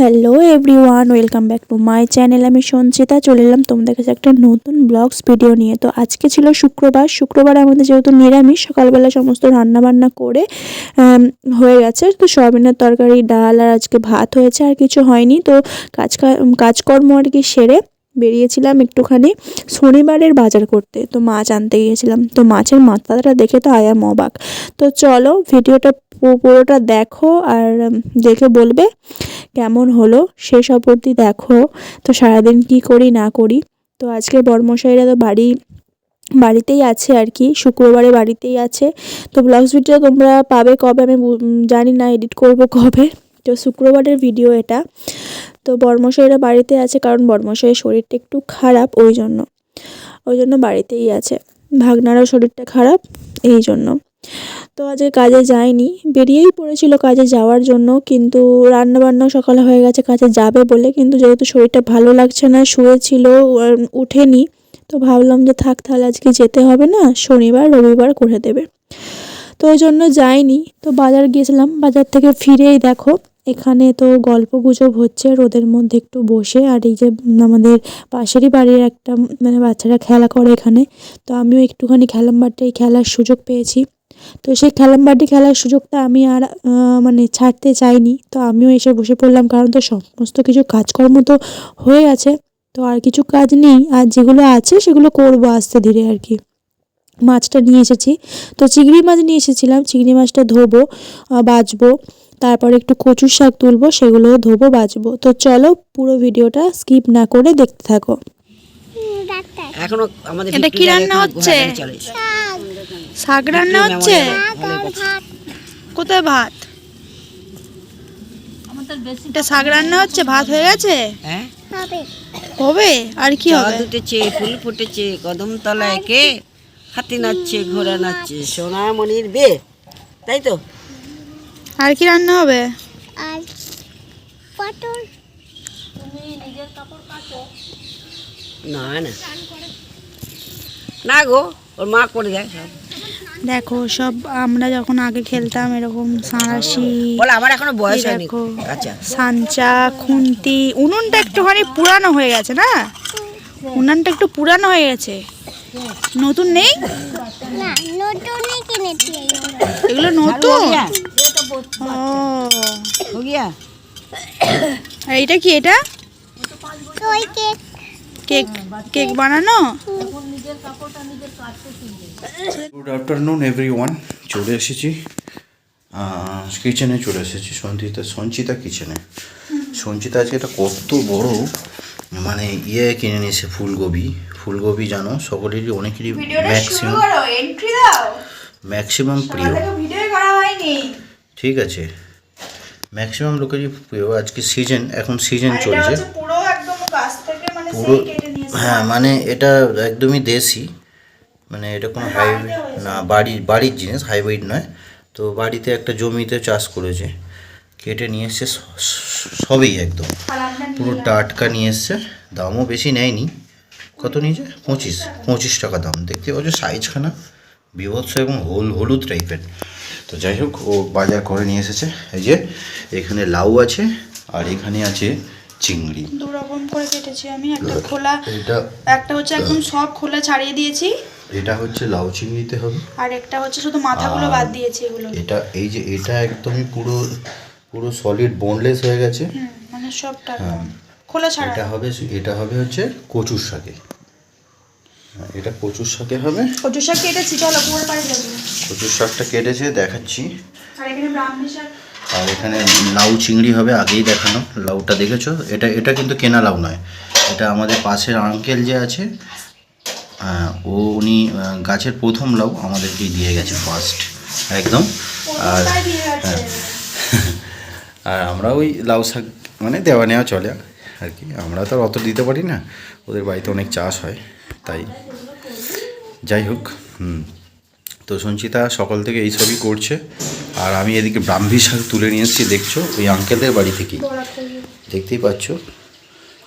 Hello everyone welcome back to my channel আমি সঞ্চিতা, চলে এলাম তোমাদের কাছে একটা নতুন ব্লগস ভিডিও নিয়ে। তো আজকে ছিল শুক্রবার। শুক্রবার আমাদের যেহেতু নিরামিষ, সকালবেলা সমস্ত রান্না বান্না করে হয়ে গেছে। তো সয়াবিনের তরকারি, ডাল আর আজকে ভাত হয়েছে, আর কিছু হয়নি। তো কাজ কাজকর্ম আর কি সেরে বেরিয়েছিলাম একটুখানি শনিবারের বাজার করতে। তো মাছ আনতে গিয়েছিলাম। তো মাছের মাথাটা দেখে তো আয়াম অবাক তো চলো ভিডিওটা পুরোটা দেখো আর দেখে বলবে। কেমন হলো শেষ অবধি দেখো। তো সারাদিন কি করি, না করি? তো আজকে বর্মশাইরা তো বাড়ি, বাড়িতেই আছে আর কি, শুক্রবারে বাড়িতেই আছে। তো ব্লগস ভিডিও তোমরা পাবে কবে আমি জানি না, এডিট করব কবে। তো শুক্রবারের ভিডিও এটা। তো বর্মশাইরা বাড়িতে আছে কারণ বর্মশাইয়ের শরীরটা একটু খারাপ ওই জন্য। ওই জন্য বাড়িতেই আছে। ভাগনারও শরীরটা খারাপ, এই জন্য। তো আজকে কাজে যায়নি বেরিয়েই পড়েছিল কাজে যাওয়ার জন্য, কিন্তু রান্না বান্নাও সকালে হয়ে গেছে, কাজে যাবে বলে। কিন্তু যেহেতু শরীরটা ভালো লাগছে না, শুয়েছিল উঠেনি, তো ভাবলাম যে থাক তাহলে আজকে যেতে হবে না, শনিবার, রবিবার করে দেবে। তো ওই জন্য যাইনি। তো বাজার গিয়েছিলাম, বাজার থেকে ফিরেই দেখো, এখানে তো গল্প গুজব হচ্ছে রোদের মধ্যে একটু বসে, আর এই যে আমাদের পাশেরই বাড়ির একটা মানে বাচ্চারা খেলা করে এখানে, তো আমিও একটুখানি খেলাম বাটে খেলার সুযোগ পেয়েছি। তো সেই খেলামবাটি খেলার সুযোগটা আমি আর মানে ছাড়তে চাইনি। তো আমিও এসে বসে পড়লাম কারণ তো সমস্ত কিছু কাজকর্ম তো হয়ে গেছে তো আর কিছু কাজ নেই আর যেগুলো আছে সেগুলো করব আস্তে ধীরে আর কি। মাছটা নিয়ে এসেছি। তো চিংড়ি মাছ নিয়ে এসেছিলাম চিংড়ি মাছটা ধোবো বাছবো তারপর একটু কচুর শাক তুলবো সেগুলোও ধোবো বাছবো তো চলো পুরো ভিডিওটা স্কিপ না করে দেখতে থাকো। এখনও আমাদের এটা কি রান্না হচ্ছে? শাক রান্না হচ্ছে? কোথায় ভাত? এটা শাক রান্না হচ্ছে? ভাত হয়ে গেছে? হ্যাঁ? হবে। আর কি চাঁদ হবে? উঠেছে ফুল ফুটেছে কদম তলায় কে হাতি নাচছে ঘোড়া নাচছে সোনামণির বে তাই তো? আর কি রান্না হবে? আর পটল। না না। না গো ওর মা করে দেয় সব। দেখো সব আমরা যখন আগে খেলতাম এরকম সাঁড়াশি আমার এখনও বয়স হয়নি। আচ্ছা। সাঞ্চা খুন্তি উনুনটা একটুখানি পুরানো হয়ে গেছে না? উনুনটা একটু পুরানো হয়ে গেছে। নতুন নেই? এগুলো নতুন? ও। এইটা কি এটা? কেক কেক বানানো? গুড আফটারনুন এভরি ওয়ান চলে এসেছি। কিচেনে চলে এসেছি। সঞ্চিতা সঞ্চিতা কিচেনে সঞ্চিতা আজকে এটা কত বড় মানে ইয়ে কিনে নিয়েছে ফুলকপি। ফুলকপি জানো সকলেরই অনেকেরই ম্যাক্সিমাম ম্যাক্সিমাম প্রিয়। ভিডিও করা হয়নি। ঠিক আছে। ম্যাক্সিমাম লোকেরই প্রিয়। আজকে সিজন এখন সিজন চলছে। পুরো মানে পুরো হ্যাঁ মানে এটা একদমই দেশি। মানে এটা কোনো হাইব্রিড না বাড়ির বাড়ির জিনিস হাইব্রিড নয়। তো বাড়িতে একটা জমিতে চাষ করেছে। কেটে নিয়ে এসছে সবই একদম। পুরো টাটকা নিয়ে এসছে। দামও বেশি নেয়নি। কত নিয়েছে? পঁচিশ। পঁচিশ টাকা দাম। দেখতে পাচ্ছ সাইজখানা বিভৎস এবং হল হলুদ টাইপের। তো যাই হোক ও বাজার করে নিয়ে এসেছে। এই যে এখানে লাউ আছে আর এখানে আছে চিংড়ি। দু রকম করে কেটেছি আমি একটা খোলা এটা একটা হচ্ছে একদম সব খোলা ছাড়িয়ে দিয়েছি। এটা হচ্ছে লাউ চিংড়িতে হবে। আর একটা হচ্ছে শুধু মাথাগুলো বাদ দিয়েছি এগুলো। এটা এই যে এটা একদমই পুরো পুরো সলিড বোনলেস হয়ে গেছে। মানে সবটা হ্যাঁ। খোলা ছাড়া। এটা হবে এটা হবে হচ্ছে কচুর শাকে। হ্যাঁ, এটা কচুর শাকে হবে। কচুর শাক কেটেছি চলো পুরো বাড়ি যাব। কচুর শাকটা কেটেছে দেখাচ্ছি। আর এখানে ব্রাহ্মী শাক আর এখানে লাউ চিংড়ি হবে আগেই দেখানো। লাউটা দেখেছ? এটা এটা কিন্তু কেনা লাউ নয়। এটা আমাদের পাশের আঙ্কেল যে আছে ও উনি গাছের প্রথম লাউ আমাদেরকে দিয়ে গেছে ফার্স্ট একদম। আর কোথায় আর আমরা ওই লাউ শাক মানে দেওয়া নেওয়া চলে আর কি। আমরা তো অত দিতে পারি না। ওদের বাড়িতে অনেক চাষ হয় তাই। যাই হোক হুম। তো সঞ্চিতা সকাল থেকে এই সবই করছে। আর আমি এদিকে ব্রাহ্মী শাক তুলে নিয়ে এসেছি দেখছ? ওই আঙ্কেলদের বাড়ি থেকেই। দেখতেই পাচ্ছ?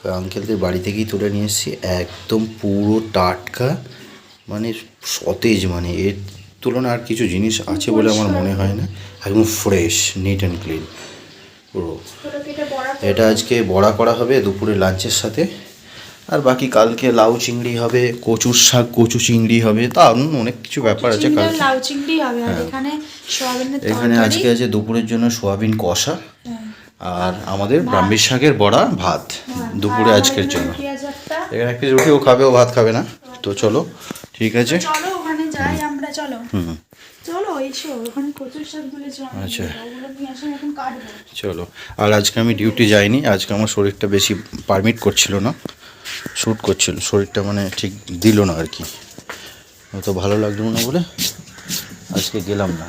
ওই আঙ্কেলদের বাড়ি থেকেই তুলে নিয়ে এসেছি। একদম পুরো টাটকা মানে সতেজ মানে এর তুলনায় আর কিছু জিনিস আছে বলে আমার মনে হয় না। একদম ফ্রেশ নিট অ্যান্ড ক্লিন পুরো। এটা আজকে বড়া করা হবে দুপুরে লাঞ্চের সাথে। আর বাকি কালকে লাউ চিংড়ি হবে কচুর শাক কচু চিংড়ি হবে তা অনেক কিছু ব্যাপার আছে কালকে। লাউ চিংড়ি হবে আর এখানে সোয়াবিনের এখানে আজকে আছে দুপুরের জন্য সোয়াবিন কষা আর আমাদের ব্রাহ্মী শাকের বড়া ভাত দুপুরে আজকের জন্য। এখানে এক পিস ও খাবে ও ভাত খাবে না। তো চলো ঠিক আছে। চলো ওখানে যাই আমরা চলো। হুম। আচ্ছা। চলো। আর আজকে আমি ডিউটি যাইনি আজকে আমার শরীরটা বেশি পারমিট করছিল না। শ্যুট করছিল, শরীরটা মানে ঠিক দিল না আর কি। অত ভালো লাগল না বলে আজকে গেলাম না।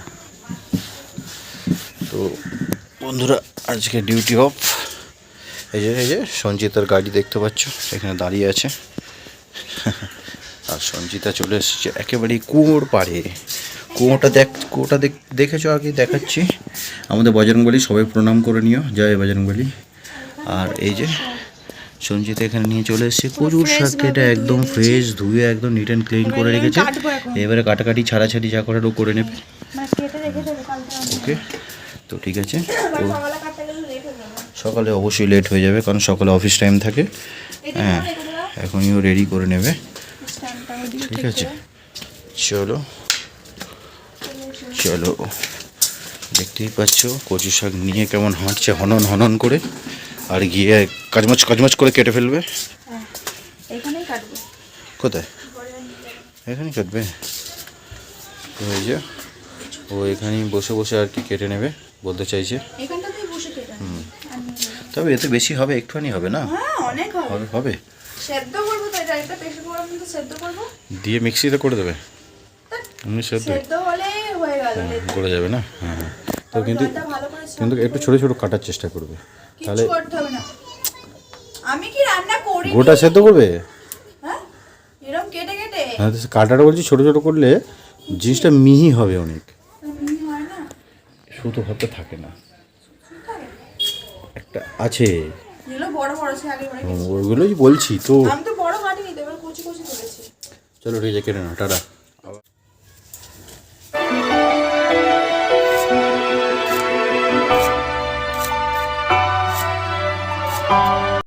তো বন্ধুরা, আজকে ডিউটি অফ এই যে এই যে, সঞ্চিতার গাড়ি দেখতে পাচ্ছ, এখানে দাঁড়িয়ে আছে। আর সঞ্চিতা চলে এসেছে একেবারেই কুয়োর পাড়ে। কুয়োটা দেখ কুয়োটা দেখ, দেখেছ আগে? দেখাচ্ছি। আমাদের বজরংবলী সবাই প্রণাম করে নিও। জয় বজরংবলী। আর এই যে সঞ্চিতা এখানে নিয়ে চলে এসেছে। প্রচুর শাক কেটে একদম ফ্রেশ ধুয়ে একদম নিট অ্যান্ড ক্লিন করে রেখেছে। এবারে কাটাকাটি ছাড়াছাড়ি যা করার ও করে নেবে। মানে। ওকে তো ঠিক আছে। তো সকালে অবশ্যই লেট হয়ে যাবে কারণ সকালে অফিস টাইম থাকে। হ্যাঁ এখনইও রেডি করে নেবে। ঠিক আছে। চলো। চলো। দেখতেই পাচ্ছ কচু শাক নিয়ে কেমন হাঁটছে হনন হনন করে। আর গিয়ে কাজমাচ কাজমাচ করে কেটে ফেলবে? হ্যাঁ কোথায়? এখানেই কাটবে। এই যে ও এখানেই বসে বসে আর কি কেটে নেবে বলতে চাইছে। কেটে তবে এতে বেশি হবে একটুখানি হবে না? হ্যাঁ অনেক হবে। হবে দিয়ে মিক্সিতে করে দেবে? সেদ্ধ হয়ে গেল করে যাবে না? হ্যাঁ হ্যাঁ। তো কিন্তু কিন্তু একটু ছোটো ছোটো কাটার চেষ্টা করবে। তাহলে আমি কি রান্না করি গোটা সেদ্ধ করবে? হ্যাঁ? এরকম কেটে কেটে? হ্যাঁ কাটাটা বলছি ছোটো ছোটো করলে জিনিসটা মিহি হবে অনেক। সুতো হয় হাতে থাকে না। একটা আছে। ওইগুলোই বলছি তো। আমি তো বড় কাটিনি তো এবার কুচি কুচি করেছি। চলো ঠিক আছে কেটে না টাটা।